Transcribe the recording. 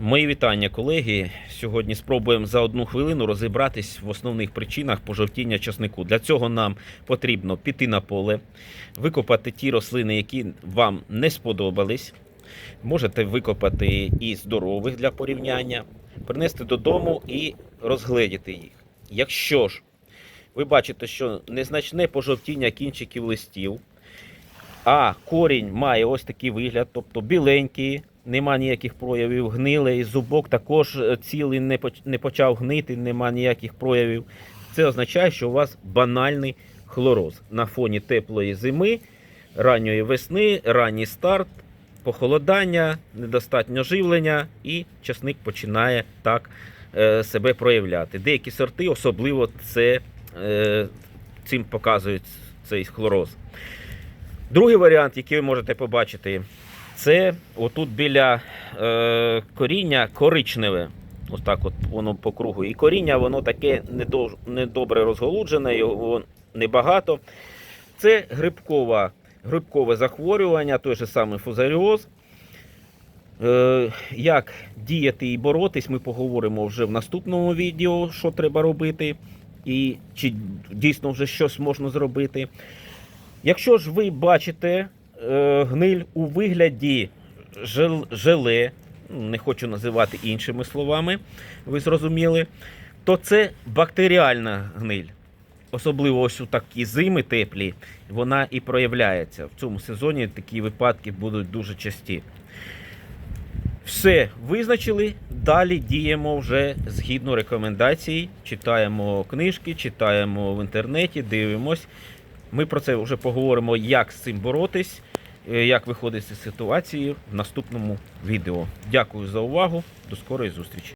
Мої вітання, колеги. Сьогодні спробуємо за одну хвилину розібратись в основних причинах пожовтіння часнику. Для цього нам потрібно піти на поле, викопати ті рослини, які вам не сподобались. Можете викопати і здорових для порівняння, принести додому і розгледіти їх. Якщо ж ви бачите, що незначне пожовтіння кінчиків листів, а корінь має ось такий вигляд, тобто біленький, нема ніяких проявів, гнилий, зубок також е, цілий не почав гнити, нема ніяких проявів. Це означає, що у вас банальний хлороз на фоні теплої зими, ранньої весни, ранній старт, похолодання, недостатньо живлення, і часник починає так е, себе проявляти. Деякі сорти особливо це, е, цим показують цей хлороз. Другий варіант, який ви можете побачити, це отут біля е, коріння коричневе. Ось так от воно по кругу. І коріння воно таке недобре розголуджене, його небагато. Це грибкова, грибкове захворювання, той же самий фузаріоз. Е, як діяти і боротись, ми поговоримо вже в наступному відео, що треба робити, і чи дійсно вже щось можна зробити. Якщо ж ви бачите гниль у вигляді жел, желе, не хочу називати іншими словами, ви зрозуміли, то це бактеріальна гниль. Особливо ось у такі зими теплі, вона і проявляється. В цьому сезоні такі випадки будуть дуже часті. Все визначили. Далі діємо вже згідно рекомендацій. Читаємо книжки, читаємо в інтернеті, дивимось. Ми про це вже поговоримо, як з цим боротись, е, як виходити з ситуації в наступному відео. Дякую за увагу. До скорої зустрічі.